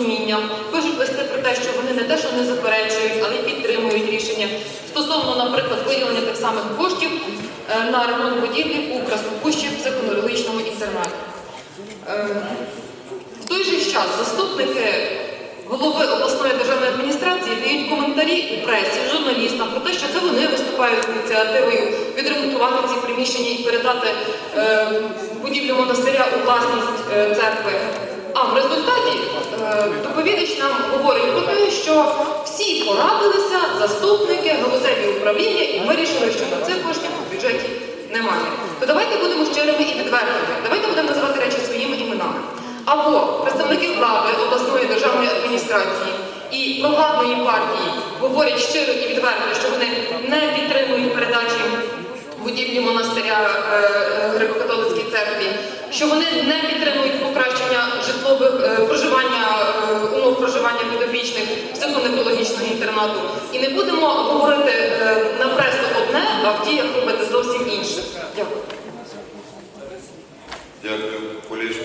розумінням, пишуть листи про те, що вони не те, що не заперечують, але й підтримують рішення стосовно, наприклад, виділення тих самих коштів е, на ремонт будівлі у Краснопущі психоневрологічному інтернаті. Е, В той же час заступники голови обласної державної адміністрації дають коментарі у пресі, журналістам про те, що це вони виступають з ініціативою відремонтувати ці приміщення і передати е, будівлю монастиря у власність церкви. А в результаті е, доповідач нам говорить про те, що всі порадилися, заступники, галузеві управління і вирішили, що на цих коштів у бюджеті немає. То давайте будемо щирими і відвертими. Давайте будемо називати речі своїми іменами. Або представники влади обласної державної адміністрації і провладної партії говорять щиро і відверто, що вони не підтримують передачі будівлі монастиря е, е, греко-католицькій церкві, що вони не підтримують покращення житлових е, проживання, е, проживання підопічних психоневрологічного інтернату. І не будемо говорити е, на пресу одне, а в діях робити зовсім інше. Дякую. Дякую. Поліжку